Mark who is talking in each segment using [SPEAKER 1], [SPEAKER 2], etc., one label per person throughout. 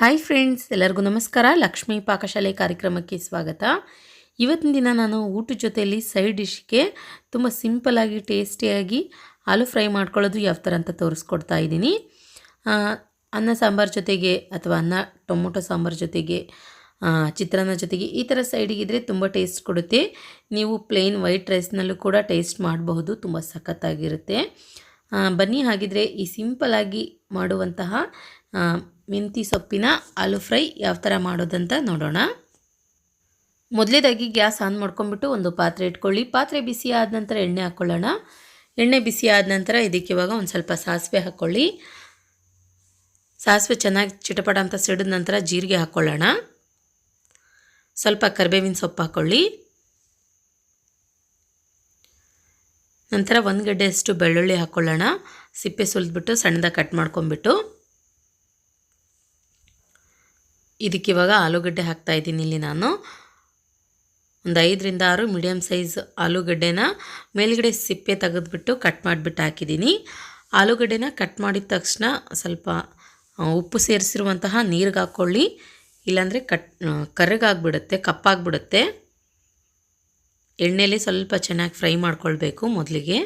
[SPEAKER 1] Hi friends ಎಲ್ಲರಿಗೂ ನಮಸ್ಕಾರ. ಲಕ್ಷ್ಮೀ ಪಾಕಶಾಲೆ ಕಾರ್ಯಕ್ರಮಕ್ಕೆ ಸ್ವಾಗತ. ಇವತ್ತಿನ ದಿನ ನಾನು ಊಟದ ಜೊತೆಯಲ್ಲಿ ಸೈಡ್ ಡಿಶ್ಗೆ ತುಂಬ ಸಿಂಪಲಾಗಿ ಟೇಸ್ಟಿಯಾಗಿ ಆಲೂ ಫ್ರೈ ಮಾಡ್ಕೊಳ್ಳೋದು ಯಾವ ಥರ ಅಂತ ತೋರಿಸ್ಕೊಡ್ತಾ ಇದ್ದೀನಿ. ಅನ್ನ, ಸಾಂಬಾರು ಜೊತೆಗೆ ಅಥವಾ ಅನ್ನ, ಟೊಮೊಟೊ, ಸಾಂಬಾರು ಜೊತೆಗೆ ಚಿತ್ರಾನ್ನ ಜೊತೆಗೆ ಈ ಥರ ಸೈಡಿಗಿದ್ರೆ ತುಂಬ ಟೇಸ್ಟ್ ಕೊಡುತ್ತೆ. ನೀವು ಪ್ಲೇನ್ ವೈಟ್ ರೈಸ್ನಲ್ಲೂ ಕೂಡ ಟೇಸ್ಟ್ ಮಾಡಬಹುದು. ತುಂಬ ಸಖತ್ತಾಗಿರುತ್ತೆ. ಬನ್ನಿ, ಹಾಗಿದ್ರೆ ಈ ಸಿಂಪಲಾಗಿ ಮಾಡುವಂತಹ ಮೆಂತಿ ಸೊಪ್ಪಿನ ಆಲೂ ಫ್ರೈ ಯಾವ ಥರ ಮಾಡೋದಂತ ನೋಡೋಣ. ಮೊದಲೇದಾಗಿ ಗ್ಯಾಸ್ ಆನ್ ಮಾಡ್ಕೊಂಬಿಟ್ಟು ಒಂದು ಪಾತ್ರೆ ಇಟ್ಕೊಳ್ಳಿ. ಪಾತ್ರೆ ಬಿಸಿ ಆದ ನಂತರ ಎಣ್ಣೆ ಹಾಕ್ಕೊಳ್ಳೋಣ ಎಣ್ಣೆ ಬಿಸಿ ಆದ ನಂತರ ಇದಕ್ಕೆ ಇವಾಗ ಒಂದು ಸ್ವಲ್ಪ ಸಾಸಿವೆ ಹಾಕ್ಕೊಳ್ಳಿ ಸಾಸಿವೆ ಚೆನ್ನಾಗಿ ಚಿಟಪಟ ಅಂತ ಸಿಡಿದ ನಂತರ ಜೀರಿಗೆ ಹಾಕ್ಕೊಳ್ಳೋಣ ಸ್ವಲ್ಪ ಕರಿಬೇವಿನ ಸೊಪ್ಪು ಹಾಕ್ಕೊಳ್ಳಿ ನಂತರ ಒಂದು ಗಡ್ಡೆಯಷ್ಟು ಬೆಳ್ಳುಳ್ಳಿ ಹಾಕ್ಕೊಳ್ಳೋಣ ಸಿಪ್ಪೆ ಸುಲಿದ್ಬಿಟ್ಟು ಸಣ್ಣದಾಗಿ ಕಟ್ ಮಾಡ್ಕೊಂಬಿಟ್ಟು ಇದಕ್ಕೆ ಇವಾಗ ಆಲೂಗಡ್ಡೆ ಹಾಕ್ತಾ ಇದ್ದೀನಿ ಇಲ್ಲಿ ನಾನು. ಒಂದು ಐದರಿಂದ ಆರು ಮೀಡಿಯಮ್ ಸೈಜ್ ಆಲೂಗಡ್ಡೆನ ಮೇಲ್ಗಡೆ ಸಿಪ್ಪೆ ತೆಗೆದ್ಬಿಟ್ಟು ಕಟ್ ಮಾಡಿಬಿಟ್ಟು ಹಾಕಿದ್ದೀನಿ. ಆಲೂಗಡ್ಡೆನ ಕಟ್ ಮಾಡಿದ ತಕ್ಷಣ ಸ್ವಲ್ಪ ಉಪ್ಪು ಸೇರಿಸಿರುವಂತಹ ನೀರಿಗೆ ಹಾಕ್ಕೊಳ್ಳಿ ಇಲ್ಲಾಂದರೆ ಕಟ್ ಕರ್ರಗಾಗ್ಬಿಡುತ್ತೆ, ಕಪ್ಪಾಗ್ಬಿಡುತ್ತೆ. ಎಣ್ಣೆಯಲ್ಲಿ ಸ್ವಲ್ಪ ಚೆನ್ನಾಗಿ ಫ್ರೈ ಮಾಡ್ಕೊಳ್ಬೇಕು ಮೊದಲಿಗೆ.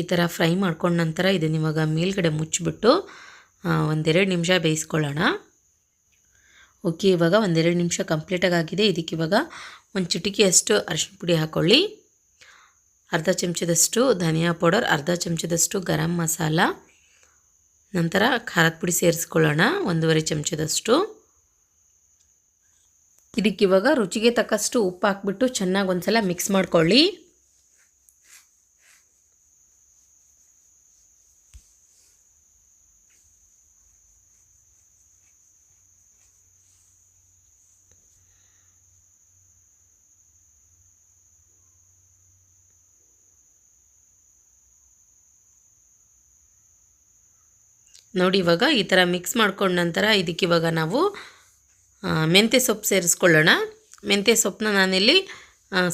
[SPEAKER 1] ಈ ಥರ ಫ್ರೈ ಮಾಡ್ಕೊಂಡ ನಂತರ ಇದನ್ನ ಇವಾಗ ಮೇಲ್ಗಡೆ ಮುಚ್ಚಿಬಿಟ್ಟು ಒಂದೆರಡು ನಿಮಿಷ ಬೇಯಿಸ್ಕೊಳ್ಳೋಣ. ಓಕೆ, ಇವಾಗ ಒಂದೆರಡು ನಿಮಿಷ ಕಂಪ್ಲೀಟಾಗಿ ಆಗಿದೆ ಇದಕ್ಕೆ ಇವಾಗ ಒಂದು ಚಿಟಿಕೆಯಷ್ಟು ಅರಿಶಿನ ಪುಡಿ ಹಾಕ್ಕೊಳ್ಳಿ ಅರ್ಧ ಚಮಚದಷ್ಟು ಧನಿಯಾ ಪೌಡರ್, ಅರ್ಧ ಚಮಚದಷ್ಟು ಗರಂ ಮಸಾಲ, ನಂತರ ಖಾರದ ಪುಡಿ ಸೇರಿಸ್ಕೊಳ್ಳೋಣ, ಒಂದೂವರೆ ಚಮಚದಷ್ಟು. ಇದಕ್ಕಿವಾಗ ರುಚಿಗೆ ತಕ್ಕಷ್ಟು ಉಪ್ಪು ಹಾಕ್ಬಿಟ್ಟು ಚೆನ್ನಾಗಿ ಒಂದ್ಸಲ ಮಿಕ್ಸ್ ಮಾಡ್ಕೊಳ್ಳಿ. ನೋಡಿ ಇವಾಗ ಈ ಥರ ಮಿಕ್ಸ್ ಮಾಡ್ಕೊಂಡ ನಂತರ ಇದಕ್ಕೆ ಇವಾಗ ನಾವು ಮೆಂತ್ಯ ಸೊಪ್ಪು ಸೇರಿಸ್ಕೊಳ್ಳೋಣ. ಮೆಂತ್ಯ ಸೊಪ್ಪನ್ನ ನಾನಿಲ್ಲಿ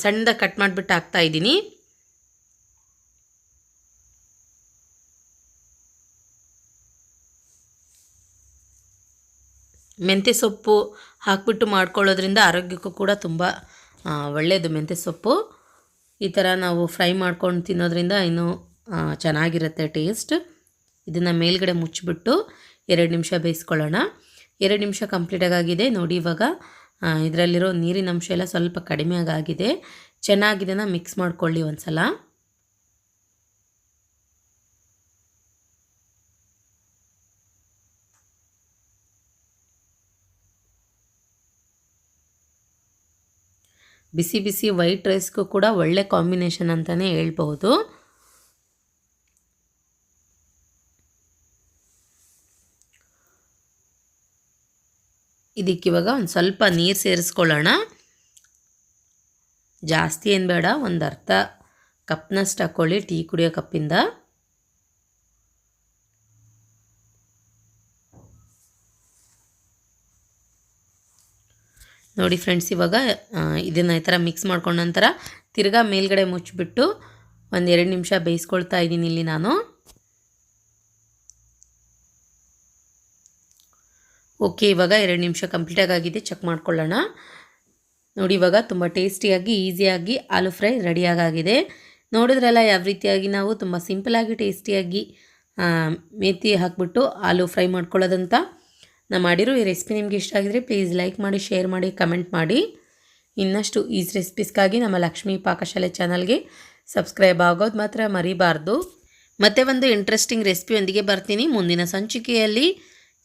[SPEAKER 1] ಸಣ್ಣದ ಕಟ್ ಮಾಡಿಬಿಟ್ಟು ಹಾಕ್ತಾ ಇದ್ದೀನಿ. ಮೆಂತ್ಯ ಸೊಪ್ಪು ಹಾಕ್ಬಿಟ್ಟು ಮಾಡ್ಕೊಳ್ಳೋದ್ರಿಂದ ಆರೋಗ್ಯಕ್ಕೂ ಕೂಡ ತುಂಬ ಒಳ್ಳೆಯದು ಮೆಂತ್ಯ ಸೊಪ್ಪು. ಈ ಥರ ನಾವು ಫ್ರೈ ಮಾಡ್ಕೊಂಡು ತಿನ್ನೋದ್ರಿಂದ ಇನ್ನೂ ಚೆನ್ನಾಗಿರುತ್ತೆ ಟೇಸ್ಟ್ ಇದನ್ನು ಮೇಲ್ಗಡೆ ಮುಚ್ಚಿಬಿಟ್ಟು ಎರಡು ನಿಮಿಷ ಬೇಯಿಸ್ಕೊಳ್ಳೋಣ. ಎರಡು ನಿಮಿಷ ಕಂಪ್ಲೀಟಾಗಿ ಆಗಿದೆ ನೋಡಿ ಇವಾಗ ಇದರಲ್ಲಿರೋ ನೀರಿನ ಅಂಶ ಎಲ್ಲ ಸ್ವಲ್ಪ ಕಡಿಮೆ ಆಗಿದೆ ಚೆನ್ನಾಗಿದನ್ನು ಮಿಕ್ಸ್ ಮಾಡ್ಕೊಳ್ಳಿ ಒಂದು ಸಲ ಬಿಸಿ ಬಿಸಿ ವೈಟ್ ರೈಸ್ಗೂ ಕೂಡ ಒಳ್ಳೆ ಕಾಂಬಿನೇಷನ್ ಅಂತಲೇ ಹೇಳ್ಬಹುದು ಇದಕ್ಕಿವಾಗ ಒಂದು ಸ್ವಲ್ಪ ನೀರು ಸೇರಿಸ್ಕೊಳ್ಳೋಣ. ಜಾಸ್ತಿ ಏನು ಬೇಡ, ಒಂದು ಅರ್ಧ ಕಪ್ನಷ್ಟು ಹಾಕ್ಕೊಳ್ಳಿ ಟೀ ಕುಡಿಯೋ ಕಪ್ಪಿಂದ. ನೋಡಿ ಫ್ರೆಂಡ್ಸ್, ಇವಾಗ ಇದನ್ನು ಈ ಥರ ಮಿಕ್ಸ್ ಮಾಡ್ಕೊಂಡ ನಂತರ ತಿರ್ಗಾ ಮೇಲ್ಗಡೆ ಮುಚ್ಚಿಬಿಟ್ಟು ಒಂದು ಎರಡು ನಿಮಿಷ ಬೇಯಿಸ್ಕೊಳ್ತಾ ಇದ್ದೀನಿ ಇಲ್ಲಿ ನಾನು. ಓಕೆ, ಇವಾಗ ಎರಡು ನಿಮಿಷ ಕಂಪ್ಲೀಟಾಗಿ ಆಗಿದೆ ಚೆಕ್ ಮಾಡ್ಕೊಳ್ಳೋಣ. ನೋಡಿ, ಇವಾಗ ತುಂಬ ಟೇಸ್ಟಿಯಾಗಿ, ಈಸಿಯಾಗಿ ಆಲೂ ಫ್ರೈ ರೆಡಿಯಾಗಿದೆ ನೋಡಿದ್ರಲ್ಲ, ಯಾವ ರೀತಿಯಾಗಿ ನಾವು ತುಂಬ ಸಿಂಪಲಾಗಿ ಟೇಸ್ಟಿಯಾಗಿ ಮೇತಿ ಹಾಕ್ಬಿಟ್ಟು ಆಲೂ ಫ್ರೈ ಮಾಡ್ಕೊಳ್ಳೋದಂತ. ನಾ ಮಾಡಿರೋ ಈ ರೆಸಿಪಿ ನಿಮಗೆ ಇಷ್ಟ ಆಗಿದ್ರೆ ಪ್ಲೀಸ್ ಲೈಕ್ ಮಾಡಿ ಶೇರ್ ಮಾಡಿ ಕಮೆಂಟ್ ಮಾಡಿ. ಇನ್ನಷ್ಟು ಈಸ್ ರೆಸಿಪೀಸ್ಗಾಗಿ ನಮ್ಮ ಲಕ್ಷ್ಮೀ ಪಾಕಶಾಲೆ ಚಾನಲ್ಗೆ ಸಬ್ಸ್ಕ್ರೈಬ್ ಆಗೋದು ಮಾತ್ರ ಮರಿಬಾರ್ದು. ಮತ್ತೆ ಒಂದು ಇಂಟ್ರೆಸ್ಟಿಂಗ್ ರೆಸಿಪಿಯೊಂದಿಗೆ ಬರ್ತೀನಿ. ಮುಂದಿನ ಸಂಚಿಕೆಯಲ್ಲಿ